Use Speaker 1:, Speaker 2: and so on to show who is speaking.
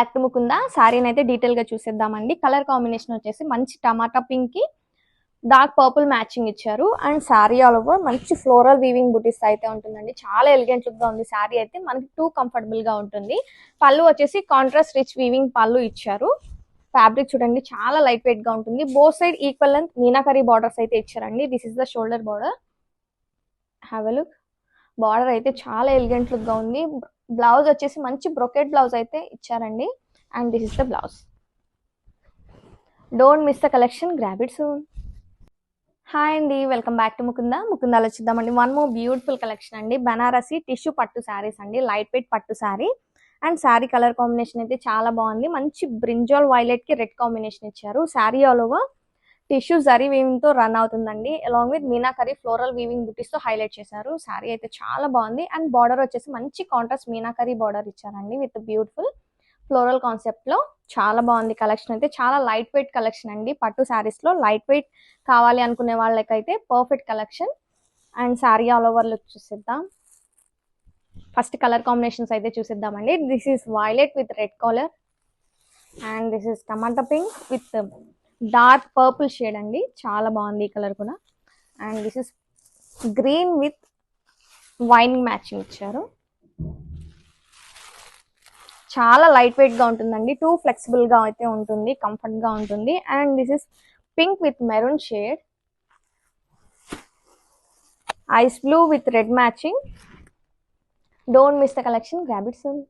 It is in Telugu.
Speaker 1: యాక్ట్ ముకుంద శారీని అయితే డీటెయిల్గా చూసేద్దామండి. కలర్ కాంబినేషన్ వచ్చేసి మంచి టమాటా పింక్కి డార్క్ పర్పుల్ మ్యాచింగ్ ఇచ్చారు. అండ్ శారీ ఆల్ ఓవర్ మంచి ఫ్లోరల్ వీవింగ్ బుటీస్ అయితే ఉంటుందండి. చాలా ఎలిగెంట్ లుక్గా ఉంది శారీ అయితే. మనకి టూ కంఫర్టబుల్గా ఉంటుంది. పళ్ళు వచ్చేసి కాంట్రాస్ట్ రిచ్ వీవింగ్ పళ్ళు ఇచ్చారు. ఫ్యాబ్రిక్ చూడండి చాలా లైట్ వెయిట్గా ఉంటుంది. Both side equal length meenakari borders అయితే ఇచ్చారండి. This is the shoulder border have a look border అయితే చాలా ఎలిగెంట్ లుక్గా ఉంది. బ్లౌజ్ వచ్చేసి మంచి బ్రొకెట్ బ్లౌజ్ అయితే ఇచ్చారండి. And this is the blouse don't miss the collection grab it soon hi అండి. వెల్కమ్ బ్యాక్ టు ముకుంద ముకుందాలో చూద్దామండి. వన్ మోర్ బ్యూటిఫుల్ కలెక్షన్ అండి. బనారసి టిష్యూ పట్టు శారీస్ అండి. లైట్ వెయిట్ పట్టు sari and sari colour combination అయితే చాలా బాగుంది. మంచి బ్రింజాల్ వైలెట్కి రెడ్ కాంబినేషన్ ఇచ్చారు. Sari all over tissue zari వీవింగ్తో రన్ అవుతుందండి. Along with meenakari floral weaving బుటీస్తో highlight చేశారు. శారీ అయితే చాలా బాగుంది. అండ్ బార్డర్ వచ్చేసి మంచి కాంట్రాస్ట్ మీనాకరీ బార్డర్ ఇచ్చారండి విత్ బ్యూటిఫుల్ ఫ్లోరల్ కాన్సెప్ట్లో. చాలా బాగుంది కలెక్షన్ అయితే. చాలా లైట్ వెయిట్ కలెక్షన్ అండి. పట్టు శారీస్లో లైట్ వెయిట్ కావాలి అనుకునే వాళ్ళకైతే perfect collection and sari all over look చూసిద్దాం. First colour combinations అయితే చూసిద్దామండి. This is violet with red colour and this is tomato pink with dark purple shade అండి. చాలా బాగుంది ఈ కలర్ కూడా. And this is green with wine matching ఇచ్చారు. చాలా లైట్ వెయిట్గా ఉంటుందండి. టూ ఫ్లెక్సిబుల్గా అయితే ఉంటుంది కంఫర్ట్గా ఉంటుంది. And this is pink with maroon shade. Ice blue with red matching. Don't miss the collection. Grab it soon